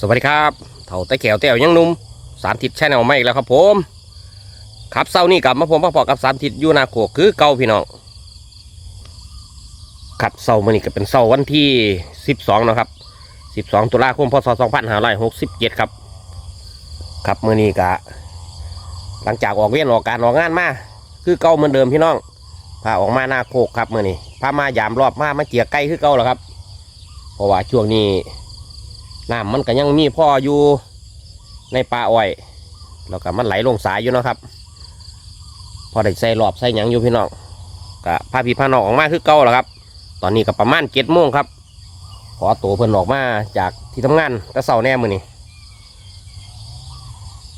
สวัสดีครับเถ่าตะแขวแต้วยังนุ่มสามทิศแช่แนลไม่อีกแล้วครับผมครับเศร้านี่กลับมาผมพอๆกับสามทิศอยูนาโคคือเก่าพี่น้องครับเศร้ามันนี่ก็เป็นเศร้าวันที่สิบสองนะครับสิบสองตุลาคมพศสองพันห้าร้อยหกสิบเจ็ดครับ ครับมื่อนี้กะ หลังจากออกเวียนออกการออกงานมาคือเก่าเหมือนเดิมพี่น้องพาออกมาหน้าโคกครับมื่อนี้พามายามรอบมามาเจียใกล้คือเก่าแล้วครับ เพราะว่าช่วงนี้ น้ำมันก็ยังมีพ่ออยู่ในป่าอ้อยแล้วก็มันไหลลงสายอยู่นะครับ พอได้ใส่หลอบใส่หยังอยู่พี่น้องก็พาพี่พาน้องออกมาคือเก่าแล้วครับ ตอนนี้ก็ประมาณเจ็ดโมงครับ ขอตัวเพิ่นออกมาจากที่ทำงานแต่เสาแน่มือนี้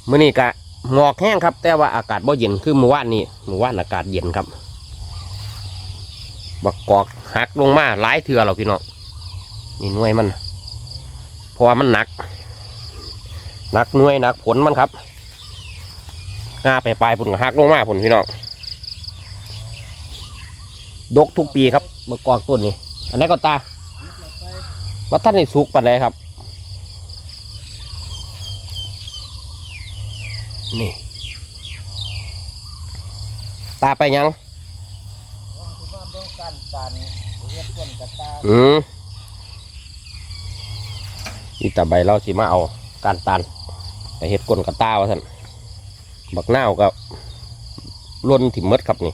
มือนี้ก็หมอกแห้งครับ แต่ว่าอากาศบ่เย็นคือเมื่อวานนี้เมื่อวานอากาศเย็นครับบักกอกหักลงมาหลายเถื่อเราพี่น้องนี่หน่วยมัน เพราะว่ามันหนักหนักหน่วยหนักผลมันครับงาไปปลายผลหักลงมาผลพี่น้องดกทุกปีครับมื่อกอกต้นนี่อันนี้ก็ตาว่าท่านในสุกปันไดครับ นี่ ตาไปยังอืม อีตาใบเราสิมาเอาการตันไปเฮ็ดก้นกระต้าวะท่านบักนาวกับล้นถิ่มมดครับนี่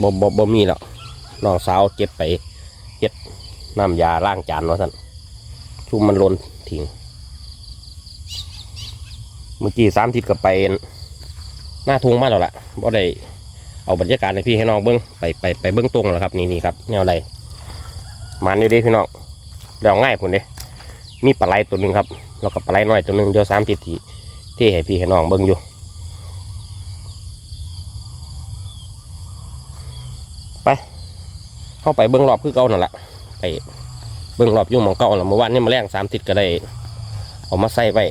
บ่บ่บ่มีแล้วน้องสาวเจ็บไปเฮ็ดน้ำยาล้างจานวะท่านชุ่มมันล้นทิ้งเมื่อกี้สามทิศกับไป หน้าทุ่งมาแล้วล่ะบ่ได้เอาบรรยากาศให้พี่ให้น้องเบิ้งไปไปไปเบิ้งตรงแล้วครับ นี่นี่ครับแนวใดมันอยู่ดีพี่น้องเดี๋ยวง่ายผมเด้ มีปลาไหลตัวหนึ่งครับแล้วก็ปลาไหลน้อยตัวหนึ่งเดี๋ยวสามทิศที่ที่ให้พี่ให้น้องเบิ่งอยู่ไปเข้าไปเบิ่งรอบคือเก่านั่นแหละไปเบิ่งรอบยุ่งมองเก่าแล้วเมื่อวานนี้มาแรงสามทิศก็ได้เอามาใส่ไว้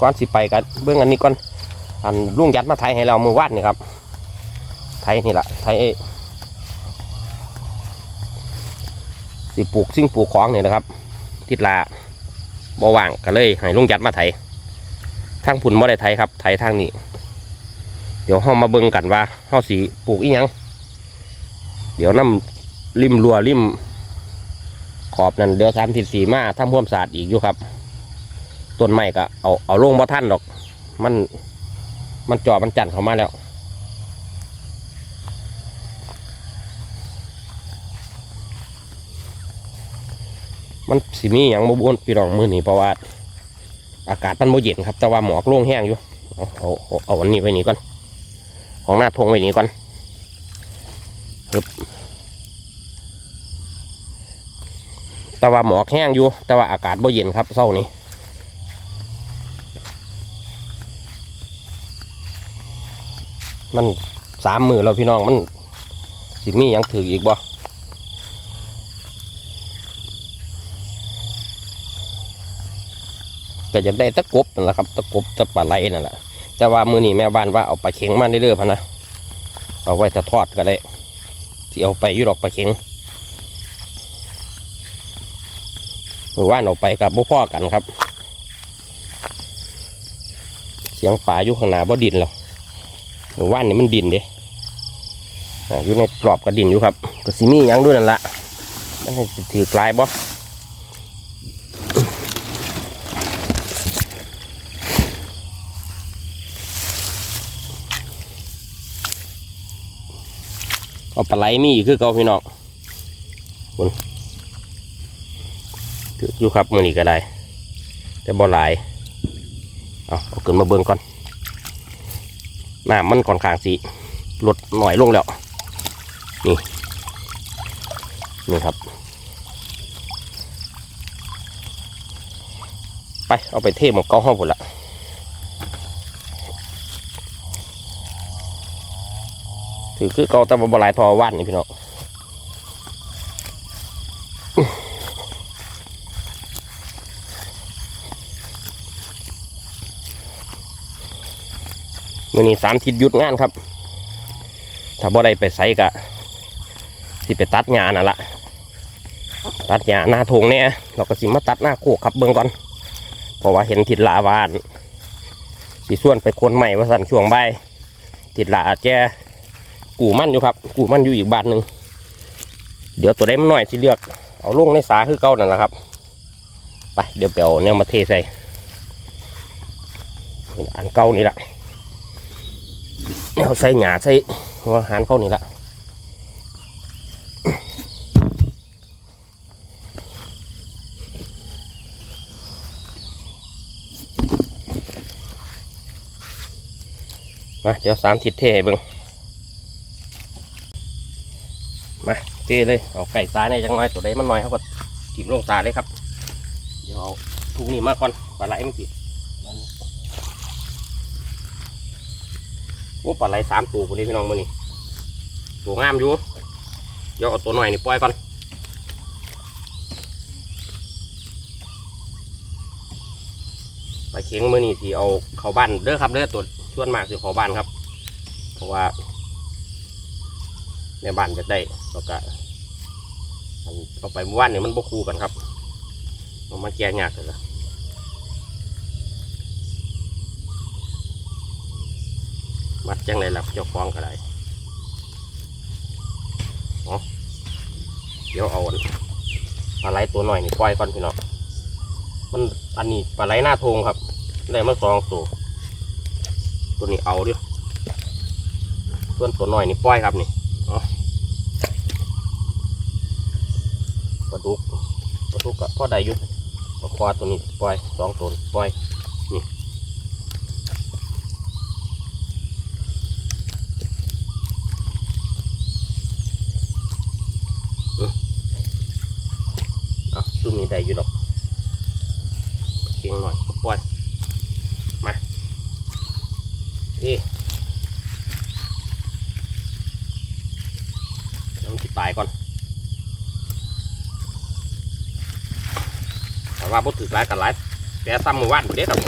ก่อนสิไปกันเบิ่งอันนี้ก่อนอันลุงยัดมาไทยให้เราเมื่อวานนี่ครับ ไทยนี่แหละไทยสิปลูกสิ่งปลูกของนี่นะครับ ทิศลาบ่ว่างก็เลยให้ลุงยัดมาไถทางผุนบ่ได้ไถครับไถทางนี้ เดี๋ยวเฮามาเบิ่งกันว่าเฮาสิปลูกอีหยังเดี๋ยวน้ำริมรัวริมขอบนั่นเดี๋ยวสามทิศสีมาทำพ่วามสะอาดอีกอยู่ครับต้นไม้ก็เอาเอาลงบ่ท่านดอก มันมันจอมันจันเข้ามาแล้ว มันสิมีอย่างโมบุนพี่น้องมือนี่เพราะว่าอากาศมันโมเย็นครับ แต่ว่าหมอกโล่งแห้งอยู่ เอาเอาเอาอันนี้ไว้นี่ก่อน ของหน้าทงไว้นี่ก่อนฮึบแต่ว่าหมอกแห้งอยู่ แต่ว่าอากาศโมเย็นครับเศร้านี้มันสามมือแล้วพี่น้องมันสิมีอย่างถืออีกบ่ ก็จะได้ตะกบนั่นแหละครับตะกบตะปลาไหลนั่นแหละแต่ว่ามือนี้แม่บ้านว่าเอาปลาเข็งมาได้เรื่อยๆพะนะเอาไว้จะทอดก็ได้ที่เอาไปยุดอกปลาเข็งหรือว่าเอาไปกับพ่อกันครับ เสียงป่าอยู่ข้างหน้าบ่ดินหรอกหรือว่านี่มันดินเด้อ่าอยู่ในกรอบกระดินอยู่ครับก็สิมีหยังด้วยนั่นแหละมันให้ถือกลายบ่ เอาปลาไหลมีอีกคือเก่าพี่น้องคุณอยู่ครับมือนี้ก็ได้ แต่บ่หลายเอาเอาขึ้นมาเบิ่งก่อนน้ำมันค่อนข้างสิลดหน่อยลงแล้ว นี่ นี่ครับ ไปเอาไปเทหมกเก้าห้องหมดละ ถือคือเกาแตะบหลายทอว่านนี่พี่น้องมื่อนี้สามทิศหยุดงานครับ ถ้าบ่ได้ไปใส่กะที่ไปตัดงานน่ะละตัดหญ้าหน้าทงเนี่ยเราก็สิมาตัดหน้าโคกครับเบิ่งก่อนเพราะว่าเห็นทิดลาวานสีส่วนไปคนใหม่ว่าสั่นช่วงใบทิดลาแก กูมั่นอยู่ครับ กูมั่นอยู่อีกบานหนึ่งเดี๋ยวตัวได้มันหน่อยสิเลือก เอาลงในสาคือเก่านั่นแหละครับ ไปเดี๋ยวไปเอเนี่ยมาเทใส่อันเก่านี่แหละเอาใส่หยาใส่หัวหารเข้านี่ละมาเดี๋ยวสามทิศเทให้เบิ่ง มาเทเลยเอาไก่ตาเนี่ยจังน้อยตัวใดมันน้อยเขาก็ถิ่มลงตาเลยครับ เดี๋ยวเอาทุกนี้มาก่อนปลาไหลมันติดโอ้ปลาไหลสามตัวคนนี้พี่น้องมือนี่ตัวงามอยู่เดี๋ยวเอาตัวหน่อยนี่ปล่อยก่อนปลาเข็งมือนี่ที่เอาเข้าบ้านเด้อครับเด้อตัวส่วนมากคือเข้าบ้านครับ เพราะว่า ในบ้านจะได้แล้วก็เอาไปเมื่อวานเนี่ยมันบ่คู่กันครับเอามาแก้ยากเลยละมัดจังเลยหล่ะเจ้าของก็ได้เอาเดี๋ยวเอาอันปลาไหลตัวหน่อยนี่ปล่อยก่อนพี่น้องมันอันนี้ปลาไหลหน้าทงครับได้มาสองตัวตัวนี้เอาดิส่วนตัวหน้อยนี่ปล่อยครับนี่เอาปลาดุกปลาดุกกับพ่อได้อยุปลาควาตัวนี้ปล่อยสองตัวปล่อยนี่อืมเอาตัวนี้ได้อยู่ดอกเก่งหน่อยปล่อยนี่เดี๋ยวมันติดตายก่อนแต่ ว่าบ่ถือร้ายกันร้ายแต่ซ้ำมือวานเด็ดครับ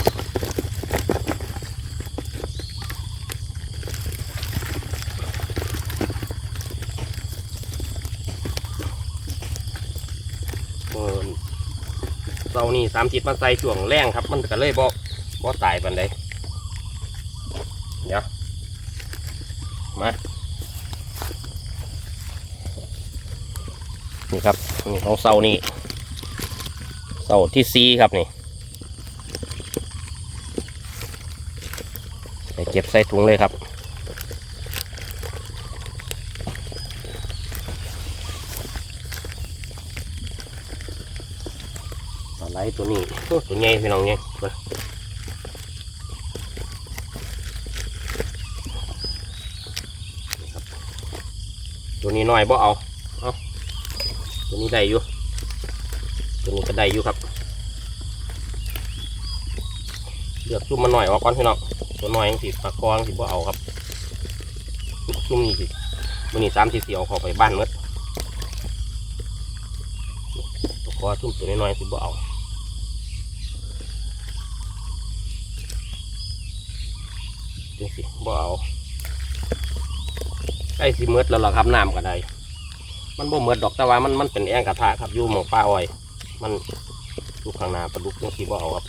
เมื่อเสานี้สามจิตมาใส่ช่วงแรงครับ มันก็เลยบ่บ่ตายปันใดเดี๋ยวมานี่ครับนี่ของเสานี่ เสาที่ซีครับนี่ไปเก็บใส่ถุงเลยครับอะไรตัวนี้ตัวใหญ่พี่น้องเนี่ยตัวนี้น้อยบ่เอาเอาตัวนี้ได้อยู่ ตัวนี้ก็ได้อยู่ครับเลือกซุ่มมันหน่อยออกก่อนพี่น้องตัวหน้อยยังสิปลากรยังสิบ่เอาครับซุ่มนี้สิมันนี้สามสี่สี่เอาเข้าไปบ้านหมดตัวคอซุ่มตัวน้อยๆสิบ่เอาจังสิบ่เอาใกล้สิเมืดแล้วล่ะครับน้ำก็ได้ มันบ่เมืดดอกแต่ว่ามันมันเป็นแอ่งกระทะครับอยู่หมองป้าอ้อย มันลูกข้างหน้าปลาดุกยังสิบ่เอาครับ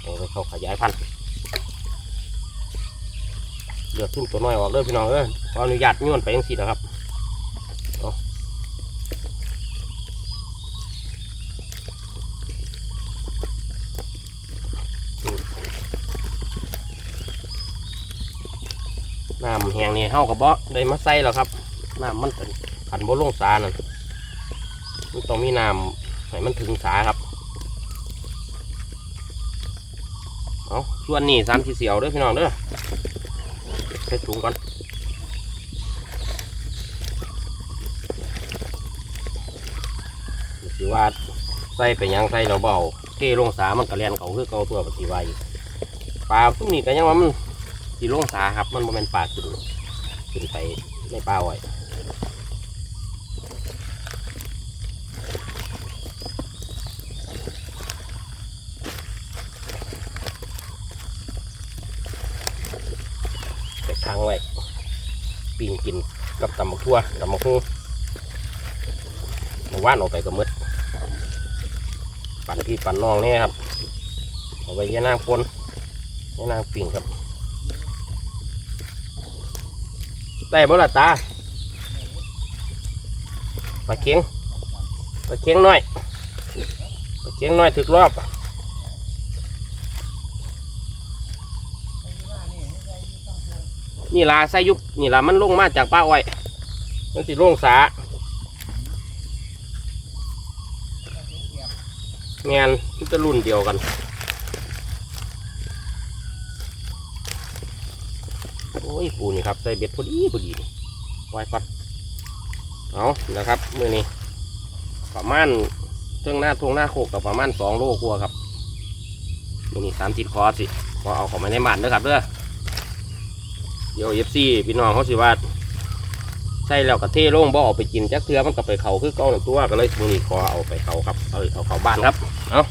เอาไปเข้าขยายพันธุ์เลือกทุ่มตัวน้อยออกเลยพี่น้องเอ้ยขออนุญาตย้อนไปยังสิแล้วครับน้ำแห้งนี่เฮากับบ่ได้มาใส่แล้วครับน้ำมันเป็นขันบ่ลงสานั่นมันต้องมีน้ำ ให้มันถึงสาครับเอาส่วนนี้สามสี่เสียวเด้อพี่น้องเด้อใส่ถุงก่อนสิว่าใส่ไปยังใส่เราเบาเทลงสามันกระเลียนเขาคือเกาตัวปฏิวัยปลาพวกนี้ก็ยังว่ามันสีลงสาครับมันมันเป็นปลาขึ้นขึ้นไปในปลาไว้ ใส่ค้างไว้ปิ้ง กินกับตำบักทั่วตำบักฮู้ว่านออกไปก็หมืดปั่นพี่ปั่นน้องนี่ครับเอาไปแย่นางปนแย่นางปิ่งครับได้บ่ล่ะตาปลาเค็งปลาเค็งน้อยปลาเค็งน้อยถึกรอบ นี่ลาไส้ยุบนี่ลามันลงมาจากป้าอ้อยมันสิลงสาแงนมันจะรุ่นเดียวกันโอ้ยปูนี่ครับใส่เบ็ดพอดีพอดีไว้ก่อนเอานะครับมือนี้ประมาณเครื่องหน้าทงหน้าโคกกับประมาณสองโลกลัวครับมือนี้สามติดคอสิพอเอาของมาในบ้านด้อครับเด้อ เดี๋ยวเอฟซีพี่น้องเขาสิว่าใช่แล้วกระเทลงบ่เอาไปกินจักเทือมันก็ไปเขาคือเก้าหนึ่งตัวก็เลยมือนี้ขอเอาไปเขาครับเอาเอาเขาบ้านครับเอา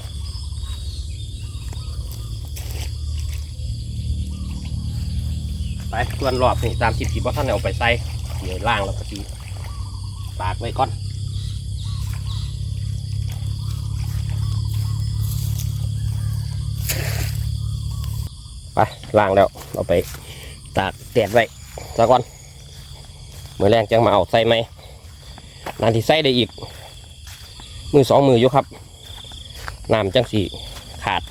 ไปส่วนรอบนี่ตามสิบสิบว่าท่านเอาไปใส่เดี๋ยวล่างแล้วก็ตีปากไว้ก่อนไปล่างแล้ว เอาไป ตากแดดไว้ซะก่อนมือแรงจังมาเอาใส่ไหมนานที่ใส่ได้อีก มือสองมืออยู่ครับน้ำจังสีขาด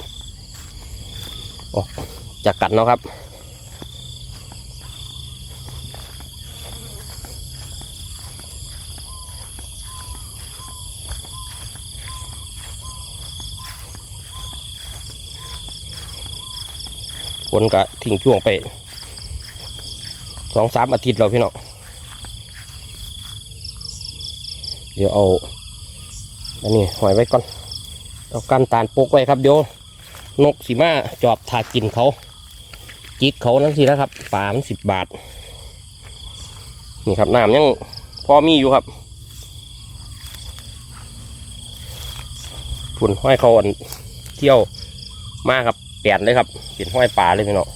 โอ้จากกัดเนาะครับฝนก็ทิ้งช่วงไป องสามอาทิตย์แล้วพี่น้องเดี๋ยวเอาอันนี้หอยไว้ก่อนเอากันตาลปกไว้ครับเดี๋ยวนกสีมาจอบถากินเขาจิกเขานั่นสินะครับปลามสิบบาท นี่ครับน้ำยังพอมีอยู่ครับทุนห้อยเขาอันเที่ยวมากครับแปดเลยครับเป็นห้อยปลาเลยพี่น้อง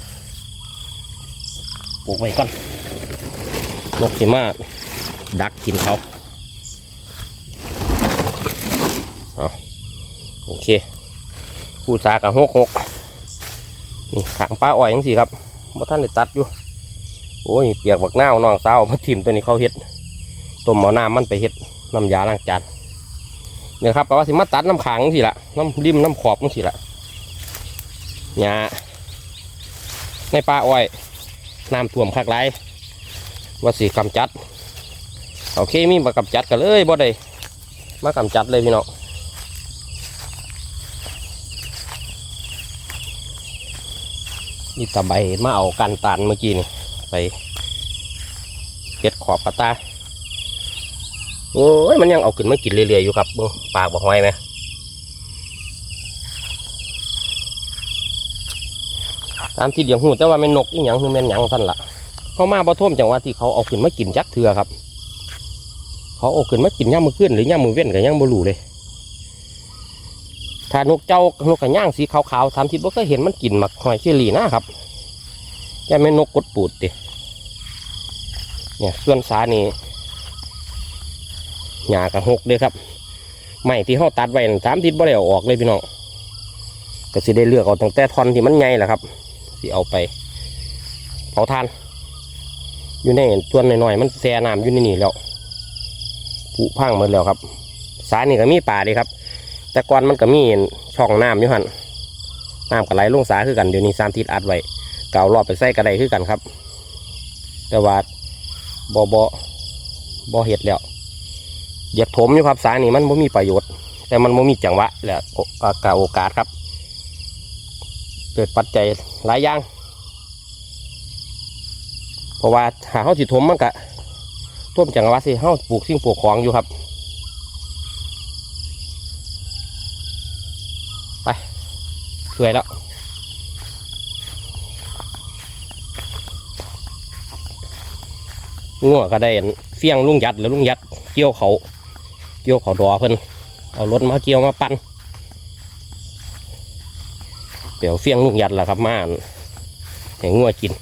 ปลูกไว้ก่อน นกสิมาดักกินเขาเอาโอเคผู้สากับหกหกนี่ขางป้าอ้อยยังสิครับว่ท่านได้ตัดอยู่ โอ้ยเปียกบักหน้าน้องสาวมาทิมตัวนี้เขาเฮ็ดต้มเอน้ำมันไปเฮ็ดน้ำยาล้างจานเนี่ยครับแปลว่าสิมาตัดน้ำขังสิละน้ำริมน้ำขอบสิละหญ้าในป้าอ้อยน้ำท่วมคักไร ว่าสีกำจัดโอเคมีมากำจัดกันเลยบ่ได้มากำจัดเลยพี่น้องนี่ตะใบมาเอากันตานเมื่อกี้นี่ไปเก็ดขอบกระตาโอ้ยมันยังเอาขึ้นมากินเรื่อยๆอยู่ครับเบิ่งปากบ่ห้อยไหมตามที่เดียงหูแต่ว่าแม่นนกอีหยังคือแม่นหยังท่านละ เขามาบ่ท่วมจังหวะที่เขาเอาขึ้นมากินจักเถือครับ เขาเอาขึ้นมากินย่ามมือขึ้นหรือย่ามมือเว้นกับย่ามมือหลูเลยถ้านกเจ้านกกระย่างสีขาวๆทำทิศบ่เคยเห็นมันกินหมักหอยเชอรี่นะครับแค่แม่นกกดปูดติเนี่ยส่วนสานี่หญ้ากระหกเลยครับไม่ที่เขาตัดไว้สามทิศบ่ได้เอออกเลยพี่น้องก็สิได้เลือกเอาตั้งแต่ท่อนที่มันใหญ่แหละครับสิเอาไปเผาทาน อยู่ในส่วนหน้อยๆมันแช่น้ำอยู่ในนี่แล้วผุพังหมดแล้วครับ สานี่ก็มีป่าดีครับ แต่ก่อนมันก็มีช่องน้ำอยู่หันน้ำก็ไหลลงสาคือกันเดี๋ยวนี้สามทิศอัดไว้เก่ารอบไปใส่กระไดคือกันครับ แต่ว่าบอบอบอเห็ดแล้วอยากถมอยู่ครับสานี่มันไม่มีประโยชน์ แต่มันไม่มีจังหวะและกาโอกาสครับ เกิดปัจจัยหลายอย่าง เพราะว่าหาเขาสิถมมันกะท่วมจังหวะสิเขาปลูกสิ่งปลูกของอยู่ครับ ไปสวยแล้วงัวก็ได้เฟี้ยงลุงยัดหรือลุงยัดเกี่ยวเขาเกี่ยวเขาดอเพิ่นเอารถมาเกี่ยวมาปั้นเดี๋ยวเฟี้ยงลุงยัดแล้วครับมาอันให้งัวกิน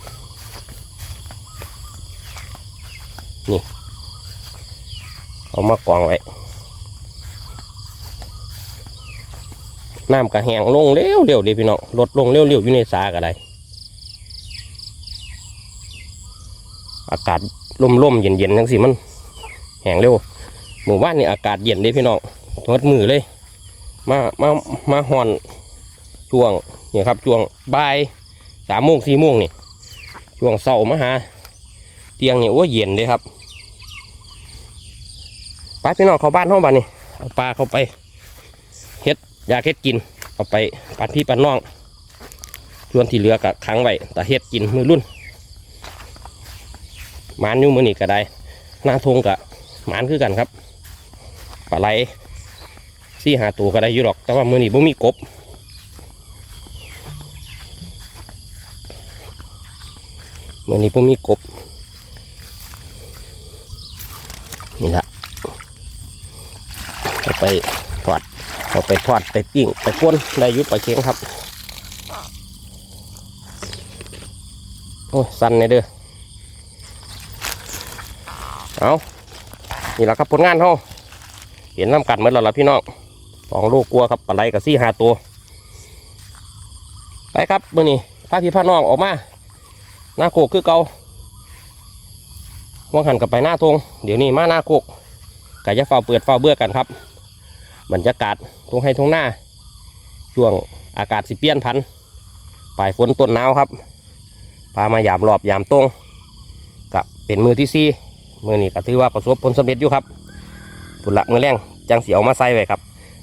เอามากองไว้น้ำกระแหงลงเร็วเร็วเลยพี่น้องลดลงเร็วเร็วอยู่ในสากอะไรอากาศร่มร่มเย็นเย็นทั้งสิมันแหงเร็วหมู่บ้านนี่อากาศเย็นเลยพี่น้องทดมือเลย มามามาหอนช่วงเนี่ยครับช่วงบ่ายสามโมงสี่โมงนี่ช่วงเสาร์มาหาเตียงเนี่ยโอ้เย็นเลยครับ ไปพี่น้องเขาบ้านห้องบ้านนี่เอาปลาเข้าไปเฮ็ดยาเฮ็ดกินเอาไปปัดพี่ปัดน้องส่วนที่เหลือก็ขังไว้แต่เฮ็ดกินมือรุ่นหมานอยู่มือนี่ก็ได้หน้าทงกับหมานคือกันครับปลาไหลสี่หาตัวก็ได้อยู่หรอก แต่ว่ามือนี่บ่มีกบมือนี้บ่มีกบนี่ละ ไปทอดเอาไปทอดไปปิ้งไปก้นได้ยุบไปลาเค็งครับ โอ้ยสั่นเลยเด้อเอานี่แหละครับผลงานเขาเห็นน้ำกัดเหมือนเราละพี่น้องสองลูกกลัวครับปลาไหลกับซี่หาตัว ไปครับมื่อนี้พาพี่พาน้องออกมา หน้าโคกคือเกาว่างหันกลับไปหน้าทงเดี๋ยวนี้มาหน้าโคกไกะจะเฝ้าเปิดเฝ้าเบื่อกันครับ บรรยากาศทงให้ทงหน้า ช่วงอากาศสิเปลี่ยนพันปลายฝนต้นหนาวครับพามายามรอบยามตรงกับเป็นมือที่สี่มือนี้ก็ถือว่าประสบผลสำเร็จอยู่ครับผุนละมือแรงจังเสียวมาใส่ไว้ครับ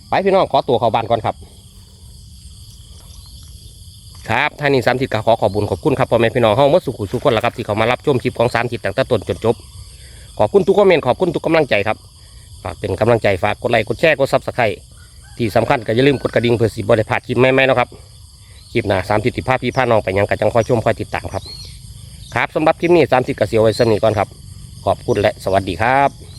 ไปพี่น้องขอตัวเข้าบ้านก่อนครับ ครับท่านนี้สามสิทธิ์ก็ขอขอบคุญขอบคุณครับพ่อแม่พี่น้องเฮาเมื่อสุขุสุขคนละครับที่เขามารับชมคลิปของสามสิทธิ์ตั้งแต่ต้นจนจบ ขอบคุณทุกคอมเมนต์ขอบคุณทุกกำลังใจครับ ฝากเป็นกำลังใจฝากกดไลค์กดแชร์กดซับสไครต์ที่สำคัญก็อย่าลืมกดกระดิ่งเพื่อสิบริพลาดคลิปใหม่ๆนะครับคลิปหน้าสามสิทธิภาพพี่พาน้องไปยังกันจังคอยชมคอยติดตามครับ ครับสำหรับคลิปนี้สามสิทธิ์กเสียวไว้สำนีก่อนครับ ขอบคุณและสวัสดีครับ